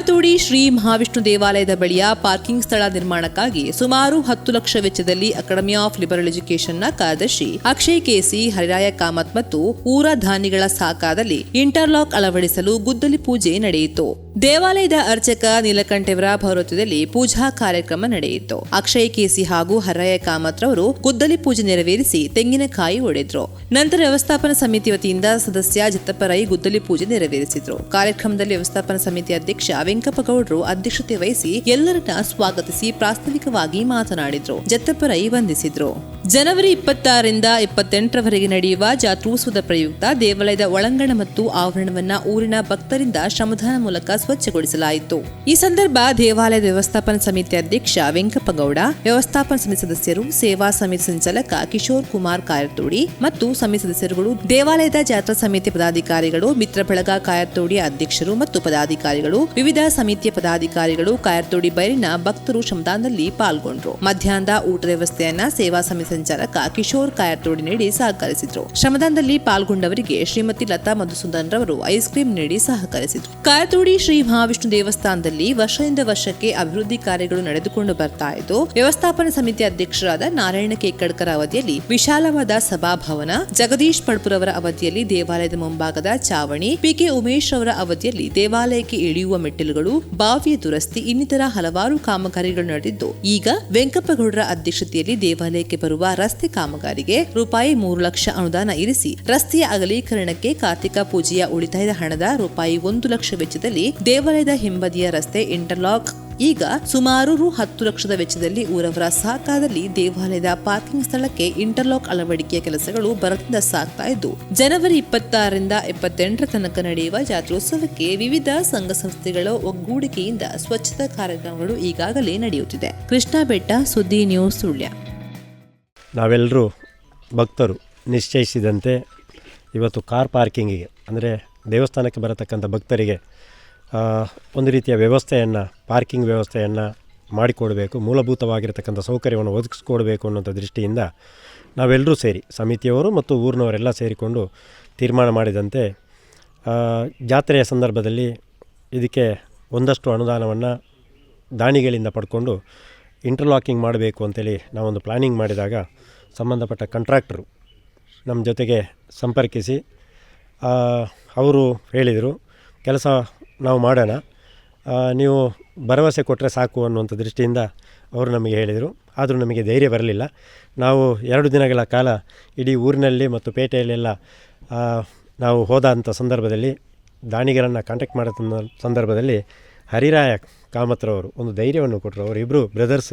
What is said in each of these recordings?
earth Shri Mahavishnu ದೇವಾಲಯದ ಬಳಿಯ parking ಸ್ಥಳ ನಿರ್ಮಾಣಕ್ಕಾಗಿ ಸುಮಾರು ಹತ್ತು ಲಕ್ಷ ವೆಚ್ಚದಲ್ಲಿ ಅಕಾಡೆಮಿ ಆಫ್ ಲಿಬರಲ್ ಎಜುಕೇಷನ್ನ ಕಾರ್ಯದರ್ಶಿ ಅಕ್ಷಯ್ ಕೆಸಿ ಹರಿರಾಯ ಕಾಮತ್ ಮತ್ತು ಊರ ಧಾನ್ಯಗಳ ಸಾಕಾದಲ್ಲಿ ಇಂಟರ್ಲಾಕ್ ಅಳವಡಿಸಲು ಗುದ್ದಲಿ ಪೂಜೆ ನಡೆಯಿತು. ದೇವಾಲಯದ ಅರ್ಚಕ ನೀಲಕಂಠೇವರ ಭೌರತ್ವದಲ್ಲಿ ಪೂಜಾ ಕಾರ್ಯಕ್ರಮ ನಡೆಯಿತು. ಅಕ್ಷಯ್ ಕೆಸಿ ಹಾಗೂ ಹರಯ ಕಾಮತ್ ರವರು ಗುದ್ದಲಿ ಪೂಜೆ ನೆರವೇರಿಸಿ ತೆಂಗಿನಕಾಯಿ ಒಡೆದ್ರು. ನಂತರ ವ್ಯವಸ್ಥಾಪನಾ ಸಮಿತಿ ವತಿಯಿಂದ ಸದಸ್ಯ ಜತ್ತಪ್ಪರೈ ಗುದ್ದಲಿ ಪೂಜೆ ನೆರವೇರಿಸಿದ್ರು. ಕಾರ್ಯಕ್ರಮದಲ್ಲಿ ವ್ಯವಸ್ಥಾಪನಾ ಸಮಿತಿ ಅಧ್ಯಕ್ಷ ವೆಂಕಪ್ಪಗೌಡರು ಅಧ್ಯಕ್ಷತೆ ವಹಿಸಿ ಎಲ್ಲರನ್ನ ಸ್ವಾಗತಿಸಿ ಪ್ರಾಸ್ತಾವಿಕವಾಗಿ ಮಾತನಾಡಿದ್ರು. ಜತ್ತಪ್ಪರೈ ವಂದಿಸಿದ್ರು. ಜನವರಿ ಇಪ್ಪತ್ತಾರರಿಂದ ಇಪ್ಪತ್ತೆಂಟರವರೆಗೆ ನಡೆಯುವ ಜಾತ್ರೋತ್ಸವದ ಪ್ರಯುಕ್ತ ದೇವಾಲಯದ ಒಳಾಂಗಣ ಮತ್ತು ಆವರಣವನ್ನ ಊರಿನ ಭಕ್ತರಿಂದ ಶ್ರಮದಾನ ಮೂಲಕ ಸ್ವಚ್ಛಗೊಳಿಸಲಾಯಿತು. ಈ ಸಂದರ್ಭ ದೇವಾಲಯದ ವ್ಯವಸ್ಥಾಪನಾ ಸಮಿತಿ ಅಧ್ಯಕ್ಷ ವೆಂಕಪ್ಪಗೌಡ, ವ್ಯವಸ್ಥಾಪನಾ ಸಮಿತಿ ಸದಸ್ಯರು ಸೇವಾ ಸಮಿತಿ ಸಂಚಾಲಕ ಕಿಶೋರ್ ಕುಮಾರ್ ಕಾಯರ್ತೋಡಿ ಮತ್ತು ಸಮಿತಿ ಸದಸ್ಯರುಗಳು, ದೇವಾಲಯದ ಜಾತ್ರಾ ಸಮಿತಿ ಪದಾಧಿಕಾರಿಗಳು, ಮಿತ್ರ ಬಳಗ ಕಾಯರ್ತೋಡಿ ಅಧ್ಯಕ್ಷರು ಮತ್ತು ಪದಾಧಿಕಾರಿಗಳು, ವಿವಿಧ ಸಮಿತಿಯ ಪದಾಧಿಕಾರಿಗಳು, ಕಾಯರ್ತೋಡಿ ಬೈರಿನ ಭಕ್ತರು ಶ್ರಮದಾನದಲ್ಲಿ ಪಾಲ್ಗೊಂಡರು. ಮಧ್ಯಾಹ್ನದ ಊಟ ವ್ಯವಸ್ಥೆಯನ್ನ ಸೇವಾ ಸಮಿತಿ ಸಂಚಾಲಕ ಕಿಶೋರ್ ಕಾಯತೋಡಿ ನೀಡಿ ಸಹಕರಿಸಿದರು. ಶ್ರಮದಾನದಲ್ಲಿ ಪಾಲ್ಗೊಂಡವರಿಗೆ ಶ್ರೀಮತಿ ಲತಾ ಮಧುಸೂದನ್ ರವರು ಐಸ್ ಕ್ರೀಂ ನೀಡಿ ಸಹಕರಿಸಿದರು. ಕಾಯತೋಡಿ ಶ್ರೀ ಮಹಾವಿಷ್ಣು ದೇವಸ್ಥಾನದಲ್ಲಿ ವರ್ಷದಿಂದ ವರ್ಷಕ್ಕೆ ಅಭಿವೃದ್ಧಿ ಕಾರ್ಯಗಳು ನಡೆದುಕೊಂಡು ಬರ್ತಾ ಇದ್ದು, ವ್ಯವಸ್ಥಾಪನಾ ಸಮಿತಿ ಅಧ್ಯಕ್ಷರಾದ ನಾರಾಯಣ ಕೇಕಡ್ಕರ್ ಅವಧಿಯಲ್ಲಿ ವಿಶಾಲವಾದ ಸಭಾಭವನ, ಜಗದೀಶ್ ಪಡ್ಪುರ್ ಅವರ ಅವಧಿಯಲ್ಲಿ ದೇವಾಲಯದ ಮುಂಭಾಗದ ಚಾವಣಿ, ಪಿಕೆ ಉಮೇಶ್ ಅವರ ಅವಧಿಯಲ್ಲಿ ದೇವಾಲಯಕ್ಕೆ ಇಳಿಯುವ ಮೆಟ್ಟಿಲುಗಳು, ಬಾವಿಯ ದುರಸ್ತಿ, ಇನ್ನಿತರ ಹಲವಾರು ಕಾಮಗಾರಿಗಳು ನಡೆದಿದ್ದು, ಈಗ ವೆಂಕಪ್ಪಗೌಡರ ಅಧ್ಯಕ್ಷತೆಯಲ್ಲಿ ದೇವಾಲಯಕ್ಕೆ ಬರುವ ರಸ್ತೆ ಕಾಮಗಾರಿಗೆ ರೂಪಾಯಿ ಮೂರು ಲಕ್ಷ ಅನುದಾನ ಇರಿಸಿ ರಸ್ತೆಯ ಅಗಲೀಕರಣಕ್ಕೆ ಕಾರ್ತಿಕ ಪೂಜೆಯ ಉಳಿತಾಯದ ಹಣದ ರೂಪಾಯಿ ಒಂದು ಲಕ್ಷ ವೆಚ್ಚದಲ್ಲಿ ದೇವಾಲಯದ ಹಿಂಬದಿಯ ರಸ್ತೆ ಇಂಟರ್ಲಾಕ್. ಈಗ ಸುಮಾರು ರು ಹತ್ತು ಲಕ್ಷದ ವೆಚ್ಚದಲ್ಲಿ ಊರವರ ಸಾಕಾದಲ್ಲಿ ದೇವಾಲಯದ ಪಾರ್ಕಿಂಗ್ ಸ್ಥಳಕ್ಕೆ ಇಂಟರ್ಲಾಕ್ ಅಳವಡಿಕೆಯ ಕೆಲಸಗಳು ಭರದಿಂದ ಸಾಗ್ತಾ ಇದ್ದು, ಜನವರಿ ಇಪ್ಪತ್ತಾರರಿಂದ ಎಪ್ಪತ್ತೆಂಟರ ತನಕ ನಡೆಯುವ ಜಾತ್ರೋತ್ಸವಕ್ಕೆ ವಿವಿಧ ಸಂಘ ಸಂಸ್ಥೆಗಳ ಒಗ್ಗೂಡಿಕೆಯಿಂದ ಸ್ವಚ್ಛತಾ ಕಾರ್ಯಕ್ರಮಗಳು ಈಗಾಗಲೇ ನಡೆಯುತ್ತಿದೆ. ಕೃಷ್ಣಾ ಬೆಟ್ಟ ಸುದ್ದಿ ನ್ಯೂಸ್ ಸುಳ್ಯ. ನಾವೆಲ್ಲರೂ ಭಕ್ತರು ನಿಶ್ಚಯಿಸಿದಂತೆ ಇವತ್ತು ಕಾರ್ ಪಾರ್ಕಿಂಗಿಗೆ, ಅಂದರೆ ದೇವಸ್ಥಾನಕ್ಕೆ ಬರತಕ್ಕಂಥ ಭಕ್ತರಿಗೆ ಒಂದು ರೀತಿಯ ವ್ಯವಸ್ಥೆಯನ್ನು, ಪಾರ್ಕಿಂಗ್ ವ್ಯವಸ್ಥೆಯನ್ನು ಮಾಡಿಕೊಡಬೇಕು, ಮೂಲಭೂತವಾಗಿರತಕ್ಕಂಥ ಸೌಕರ್ಯವನ್ನು ಒದಗಿಸ್ಕೊಡ್ಬೇಕು ಅನ್ನೋಂಥ ದೃಷ್ಟಿಯಿಂದ ನಾವೆಲ್ಲರೂ ಸೇರಿ, ಸಮಿತಿಯವರು ಮತ್ತು ಊರಿನವರೆಲ್ಲ ಸೇರಿಕೊಂಡು ತೀರ್ಮಾನ ಮಾಡಿದಂತೆ ಜಾತ್ರೆಯ ಸಂದರ್ಭದಲ್ಲಿ ಇದಕ್ಕೆ ಒಂದಷ್ಟು ಅನುದಾನವನ್ನು ದಾನಿಗಳಿಂದ ಪಡ್ಕೊಂಡು ಇಂಟರ್ಲಾಕಿಂಗ್ ಮಾಡಬೇಕು ಅಂತೇಳಿ ನಾವೊಂದು ಪ್ಲ್ಯಾನಿಂಗ್ ಮಾಡಿದಾಗ ಸಂಬಂಧಪಟ್ಟ ಕಾಂಟ್ರಾಕ್ಟ್ರು ನಮ್ಮ ಜೊತೆಗೆ ಸಂಪರ್ಕಿಸಿ ಅವರು ಹೇಳಿದರು, ಕೆಲಸ ನಾವು ಮಾಡೋಣ. ನೀವು ಭರವಸೆ ಕೊಟ್ಟರೆ ಸಾಕು ಅನ್ನುವಂಥ ದೃಷ್ಟಿಯಿಂದ ಅವರು ನಮಗೆ ಹೇಳಿದರು. ಆದರೂ ನಮಗೆ ಧೈರ್ಯ ಬರಲಿಲ್ಲ. ನಾವು ಎರಡು ದಿನಗಳ ಕಾಲ ಇಡೀ ಊರಿನಲ್ಲಿ ಮತ್ತು ಪೇಟೆಯಲ್ಲೆಲ್ಲ ನಾವು ಹೋದಂಥ ಸಂದರ್ಭದಲ್ಲಿ ದಾನಿಗರನ್ನು ಕಾಂಟ್ಯಾಕ್ಟ್ ಮಾಡೋ ಸಂದರ್ಭದಲ್ಲಿ ಹರಿರಾಯ ಕಾಮತ್ರವರು, ಒಂದು ಧೈರ್ಯವನ್ನು ಕೊಟ್ಟರು ಅವರಿಬ್ಬರು ಬ್ರದರ್ಸ್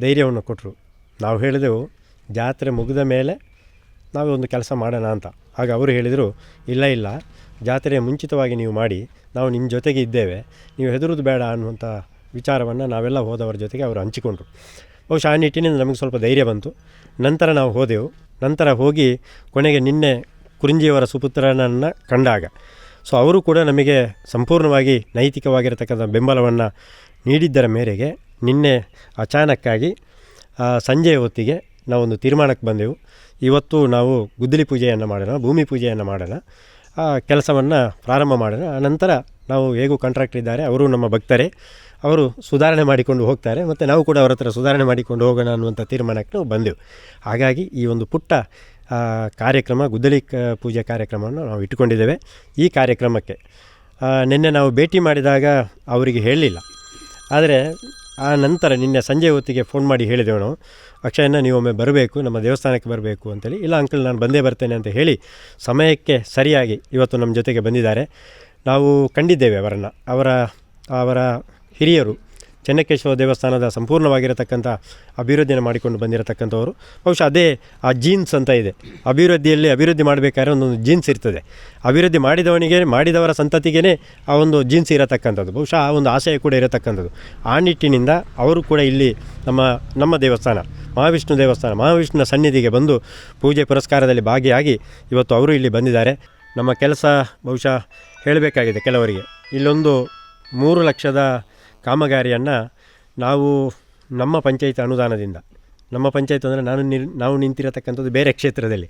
ಧೈರ್ಯವನ್ನು ಕೊಟ್ಟರು ನಾವು ಹೇಳಿದೆವು, ಜಾತ್ರೆ ಮುಗಿದ ಮೇಲೆ ನಾವು ಒಂದು ಕೆಲಸ ಮಾಡೋಣ ಅಂತ. ಆಗ ಅವರು ಹೇಳಿದರು, ಇಲ್ಲ ಇಲ್ಲ ಜಾತ್ರೆ ಮುಂಚಿತವಾಗಿ ನೀವು ಮಾಡಿ, ನಾವು ನಿಮ್ಮ ಜೊತೆಗೆ ಇದ್ದೇವೆ, ನೀವು ಹೆದರೋದು ಬೇಡ ಅನ್ನುವಂಥ ವಿಚಾರವನ್ನು ನಾವೆಲ್ಲ ಹೋದವರ ಜೊತೆಗೆ ಅವರು ಹಂಚಿಕೊಂಡರು. ಬಹುಶಃ ಆ ನಿಟ್ಟಿನಿಂದ ನಮಗೆ ಸ್ವಲ್ಪ ಧೈರ್ಯ ಬಂತು. ನಂತರ ನಾವು ಹೋದೆವು. ನಂತರ ಹೋಗಿ ಕೊನೆಗೆ ನಿನ್ನೆ ಕುರಿಂಜಿಯವರ ಸುಪುತ್ರನನ್ನು ಕಂಡಾಗ ಸೊ ಅವರು ಕೂಡ ನಮಗೆ ಸಂಪೂರ್ಣವಾಗಿ ನೈತಿಕವಾಗಿರತಕ್ಕಂಥ ಬೆಂಬಲವನ್ನು ನೀಡಿದ್ದರ ಮೇರೆಗೆ ನಿನ್ನೆ ಅಚಾನಕ್ಕಾಗಿ ಸಂಜೆ ಹೊತ್ತಿಗೆ ನಾವೊಂದು ತೀರ್ಮಾನಕ್ಕೆ ಬಂದೆವು. ಇವತ್ತು ನಾವು ಗುದ್ದಲಿ ಪೂಜೆಯನ್ನು ಮಾಡೋಣ, ಭೂಮಿ ಪೂಜೆಯನ್ನು ಮಾಡೋಣ, ಆ, ಕೆಲಸವನ್ನು ಪ್ರಾರಂಭ ಮಾಡೋಣ. ನಂತರ ನಾವು ಹೇಗೂ ಕಾಂಟ್ರಾಕ್ಟರ್ ಇದ್ದಾರೆ, ಅವರು ನಮ್ಮ ಭಕ್ತರೇ. ಅವರು ಸುಧಾರಣೆ ಮಾಡಿಕೊಂಡು ಹೋಗ್ತಾರೆ, ಮತ್ತು ನಾವು ಕೂಡ ಅವರ ಹತ್ರ ಸುಧಾರಣೆ ಮಾಡಿಕೊಂಡು ಹೋಗೋಣ ಅನ್ನುವಂಥ ತೀರ್ಮಾನಕ್ಕೆ ನಾವು ಬಂದೆವು. ಹಾಗಾಗಿ ಈ ಒಂದು ಪುಟ್ಟ ಕಾರ್ಯಕ್ರಮ, ಗುದ್ದಲಿ ಪೂಜೆ ಕಾರ್ಯಕ್ರಮವನ್ನು ನಾವು ಇಟ್ಟುಕೊಂಡಿದ್ದೇವೆ. ಈ ಕಾರ್ಯಕ್ರಮಕ್ಕೆ ನಿನ್ನೆ ನಾವು ಭೇಟಿ ಮಾಡಿದಾಗ ಅವರಿಗೆ ಹೇಳಲಿಲ್ಲ. ಆದರೆ ಆ ನಂತರ ನಿನ್ನೆ ಸಂಜೆ ಹೊತ್ತಿಗೆ ಫೋನ್ ಮಾಡಿ ಹೇಳಿದೆವು ನಾವು. ಅಕ್ಷಯನ ನೀವೊಮ್ಮೆ ಬರಬೇಕು, ನಮ್ಮ ದೇವಸ್ಥಾನಕ್ಕೆ ಬರಬೇಕು ಅಂತೇಳಿ. ಇಲ್ಲ, ಅಂಕಲ್, ನಾನು ಬಂದೇ ಬರ್ತೇನೆ ಅಂತ ಹೇಳಿ ಸಮಯಕ್ಕೆ ಸರಿಯಾಗಿ ಇವತ್ತು ನಮ್ಮ ಜೊತೆಗೆ ಬಂದಿದ್ದಾರೆ. ನಾವು ಕಂಡಿದ್ದೇವೆ ಅವರನ್ನು. ಅವರ ಅವರ ಹಿರಿಯರು ಚೆನ್ನಕೇಶವ ದೇವಸ್ಥಾನದ ಸಂಪೂರ್ಣವಾಗಿರತಕ್ಕಂಥ ಅಭಿವೃದ್ಧಿಯನ್ನು ಮಾಡಿಕೊಂಡು ಬಂದಿರತಕ್ಕಂಥವರು. ಬಹುಶಃ ಅದೇ ಆ ಜೀನ್ಸ್ ಅಂತ ಇದೆ. ಅಭಿವೃದ್ಧಿಯಲ್ಲಿ ಅಭಿವೃದ್ಧಿ ಮಾಡಬೇಕಾದ್ರೆ ಒಂದೊಂದು ಜೀನ್ಸ್ ಇರ್ತದೆ. ಅಭಿವೃದ್ಧಿ ಮಾಡಿದವನಿಗೆ, ಮಾಡಿದವರ ಸಂತತಿಗೇ ಆ ಒಂದು ಜೀನ್ಸ್ ಇರತಕ್ಕಂಥದ್ದು. ಬಹುಶಃ ಆ ಒಂದು ಆಶಯ ಕೂಡ ಇರತಕ್ಕಂಥದ್ದು. ಆ ನಿಟ್ಟಿನಿಂದ ಅವರು ಕೂಡ ಇಲ್ಲಿ ನಮ್ಮ ನಮ್ಮ ದೇವಸ್ಥಾನ, ಮಹಾವಿಷ್ಣು ದೇವಸ್ಥಾನ, ಮಹಾವಿಷ್ಣುನ ಸನ್ನಿಧಿಗೆ ಬಂದು ಪೂಜೆ ಪುರಸ್ಕಾರದಲ್ಲಿ ಭಾಗಿಯಾಗಿ ಇವತ್ತು ಅವರು ಇಲ್ಲಿ ಬಂದಿದ್ದಾರೆ. ನಮ್ಮ ಕೆಲಸ ಬಹುಶಃ ಹೇಳಬೇಕಾಗಿದೆ ಕೆಲವರಿಗೆ. ಇಲ್ಲೊಂದು ಮೂರು ಲಕ್ಷದ ಕಾಮಗಾರಿಯನ್ನು ನಾವು ನಮ್ಮ ಪಂಚಾಯತ್ ಅನುದಾನದಿಂದ ನಮ್ಮ ಪಂಚಾಯತ್ ಅಂದರೆ ನಾನು ನಿರ್ ನಾವು ನಿಂತಿರತಕ್ಕಂಥದ್ದು ಬೇರೆ ಕ್ಷೇತ್ರದಲ್ಲಿ.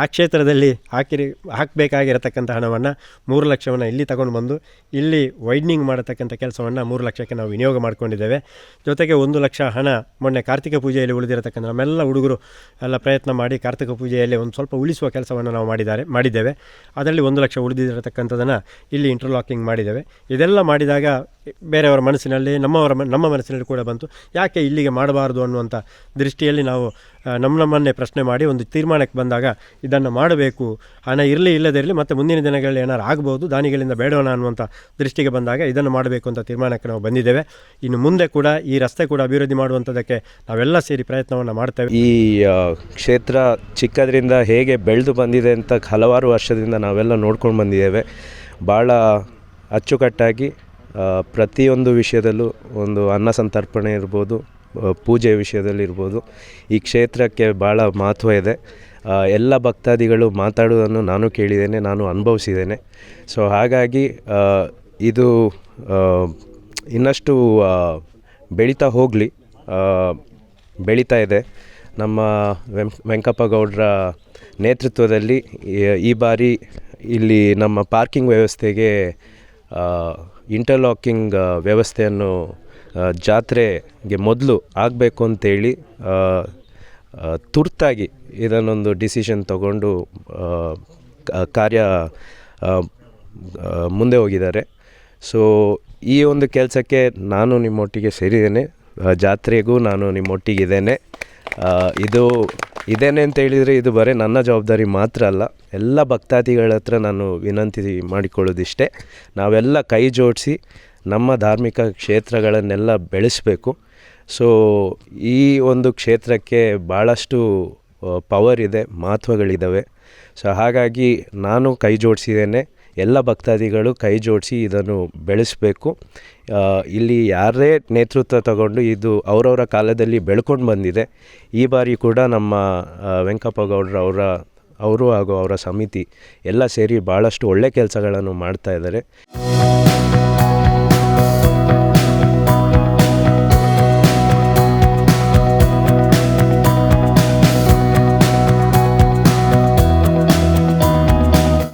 ಆ ಕ್ಷೇತ್ರದಲ್ಲಿ ಹಾಕಿರಿ, ಹಾಕಬೇಕಾಗಿರತಕ್ಕಂಥ ಹಣವನ್ನು ಮೂರು ಲಕ್ಷವನ್ನು ಇಲ್ಲಿ ತಗೊಂಡು ಬಂದು, ಇಲ್ಲಿ ವೈಡ್ನಿಂಗ್ ಮಾಡತಕ್ಕಂಥ ಕೆಲಸವನ್ನು ಮೂರು ಲಕ್ಷಕ್ಕೆ ನಾವು ವಿನಿಯೋಗ ಮಾಡಿಕೊಂಡಿದ್ದೇವೆ. ಜೊತೆಗೆ ಒಂದು ಲಕ್ಷ ಹಣ ಮೊನ್ನೆ ಕಾರ್ತಿಕ ಪೂಜೆಯಲ್ಲಿ ಉಳಿದಿರತಕ್ಕಂಥ ನಮ್ಮೆಲ್ಲ ಹುಡುಗರು ಎಲ್ಲ ಪ್ರಯತ್ನ ಮಾಡಿ ಕಾರ್ತಿಕ ಪೂಜೆಯಲ್ಲಿ ಒಂದು ಸ್ವಲ್ಪ ಉಳಿಸುವ ಕೆಲಸವನ್ನು ನಾವು ಮಾಡಿದ್ದಾರೆ, ಮಾಡಿದ್ದೇವೆ. ಅದರಲ್ಲಿ ಒಂದು ಲಕ್ಷ ಉಳಿದಿರತಕ್ಕಂಥದ್ದನ್ನು ಇಲ್ಲಿ ಇಂಟರ್ಲಾಕಿಂಗ್ ಮಾಡಿದ್ದೇವೆ. ಇದೆಲ್ಲ ಮಾಡಿದಾಗ ಬೇರೆಯವರ ಮನಸ್ಸಿನಲ್ಲಿ, ನಮ್ಮವರ ನಮ್ಮ ಮನಸ್ಸಿನಲ್ಲಿ ಕೂಡ ಬಂತು. ಯಾಕೆ ಇಲ್ಲಿಗೆ ಮಾಡಬಾರ್ದು ಅನ್ನುವಂಥ ದೃಷ್ಟಿಯಲ್ಲಿ ನಾವು ನಮ್ಮ ನಮ್ಮನ್ನೇ ಪ್ರಶ್ನೆ ಮಾಡಿ ಒಂದು ತೀರ್ಮಾನಕ್ಕೆ ಬಂದಾಗ ಇದನ್ನು ಮಾಡಬೇಕು. ಹಣ ಇರಲಿ ಇಲ್ಲದಿರಲಿ ಮತ್ತು ಮುಂದಿನ ದಿನಗಳಲ್ಲಿ ಏನಾರು ಆಗ್ಬೋದು, ದಾನಿಗಳಿಂದ ಬೇಡೋಣ ಅನ್ನುವಂಥ ದೃಷ್ಟಿಗೆ ಬಂದಾಗ ಇದನ್ನು ಮಾಡಬೇಕು ಅಂತ ತೀರ್ಮಾನಕ್ಕೆ ನಾವು ಬಂದಿದ್ದೇವೆ. ಇನ್ನು ಮುಂದೆ ಕೂಡ ಈ ರಸ್ತೆ ಕೂಡ ಅಭಿವೃದ್ಧಿ ಮಾಡುವಂಥದ್ದಕ್ಕೆ ನಾವೆಲ್ಲ ಸೇರಿ ಪ್ರಯತ್ನವನ್ನು ಮಾಡ್ತೇವೆ. ಈ ಕ್ಷೇತ್ರ ಚಿಕ್ಕದ್ರಿಂದ ಹೇಗೆ ಬೆಳೆದು ಬಂದಿದೆ ಅಂತ ಹಲವಾರು ವರ್ಷದಿಂದ ನಾವೆಲ್ಲ ನೋಡ್ಕೊಂಡು ಬಂದಿದ್ದೇವೆ. ಭಾಳ ಅಚ್ಚುಕಟ್ಟಾಗಿ ಪ್ರತಿಯೊಂದು ವಿಷಯದಲ್ಲೂ ಒಂದು ಅನ್ನ ಸಂತರ್ಪಣೆ ಇರ್ಬೋದು ಪೂಜೆ ವಿಷಯದಲ್ಲಿರ್ಬೋದು. ಈ ಕ್ಷೇತ್ರಕ್ಕೆ ಭಾಳ ಮಹತ್ವ ಇದೆ. ಎಲ್ಲ ಭಕ್ತಾದಿಗಳು ಮಾತಾಡೋದನ್ನು ನಾನು ಕೇಳಿದ್ದೇನೆ, ನಾನು ಅನುಭವಿಸಿದ್ದೇನೆ. ಸೊ ಹಾಗಾಗಿ ಇದು ಇನ್ನಷ್ಟು ಬೆಳೀತಾ ಹೋಗಲಿ. ಬೆಳೀತಾ ಇದೆ. ನಮ್ಮ ವೆಂ, ವೆಂಕಪ್ಪ ಗೌಡ್ರ ನೇತೃತ್ವದಲ್ಲಿ, ಈ- ಬಾರಿ ಇಲ್ಲಿ ನಮ್ಮ ಪಾರ್ಕಿಂಗ್ ವ್ಯವಸ್ಥೆಗೆ ಇಂಟರ್ಲಾಕಿಂಗ್ ವ್ಯವಸ್ಥೆಯನ್ನು ಜಾತ್ರೆಗೆ ಮೊದಲು ಆಗಬೇಕು ಅಂತೇಳಿ ತುರ್ತಾಗಿ ಇದನ್ನೊಂದು ಡಿಸಿಷನ್ ತಗೊಂಡು ಕಾರ್ಯ ಮುಂದೆ ಹೋಗಿದ್ದಾರೆ. ಸೊ ಈ ಒಂದು ಕೆಲಸಕ್ಕೆ ನಾನು ನಿಮ್ಮೊಟ್ಟಿಗೆ ಸೇರಿದ್ದೇನೆ. ಜಾತ್ರೆಗೂ ನಾನು ನಿಮ್ಮೊಟ್ಟಿಗಿದ್ದೇನೆ. ಇದು ಇದೇನೆ ಅಂತ ಹೇಳಿದರೆ ಇದು ಬರೀ ನನ್ನ ಜವಾಬ್ದಾರಿ ಮಾತ್ರ ಅಲ್ಲ, ಎಲ್ಲ ಭಕ್ತಾದಿಗಳ ಹತ್ರ ನಾನು ವಿನಂತಿ ಮಾಡಿಕೊಳ್ಳೋದಿಷ್ಟೇ. ನಾವೆಲ್ಲ ಕೈ ಜೋಡಿಸಿ ನಮ್ಮ ಧಾರ್ಮಿಕ ಕ್ಷೇತ್ರಗಳನ್ನೆಲ್ಲ ಬೆಳೆಸಬೇಕು. ಸೊ ಈ ಒಂದು ಕ್ಷೇತ್ರಕ್ಕೆ ಭಾಳಷ್ಟು ಪವರ್ ಇದೆ ಮಹತ್ವಗಳಿದ್ದಾವೆ ಸೊ ಹಾಗಾಗಿ ನಾನು ಕೈ ಜೋಡಿಸಿದ್ದೇನೆ. ಎಲ್ಲ ಭಕ್ತಾದಿಗಳು ಕೈ ಜೋಡಿಸಿ ಇದನ್ನು ಬೆಳೆಸಬೇಕು. ಇಲ್ಲಿ ಯಾರೇ ನೇತೃತ್ವ ತಗೊಂಡು ಇದು ಅವರವರ ಕಾಲದಲ್ಲಿ ಬೆಳ್ಕೊಂಡು ಬಂದಿದೆ. ಈ ಬಾರಿ ಕೂಡ ನಮ್ಮ ವೆಂಕಪ್ಪ ಗೌಡ್ರ ಅವರ, ಅವರು ಹಾಗೂ ಅವರ ಸಮಿತಿ ಎಲ್ಲ ಸೇರಿ ಭಾಳಷ್ಟು ಒಳ್ಳೆ ಕೆಲಸಗಳನ್ನು ಮಾಡ್ತಾ ಇದ್ದಾರೆ.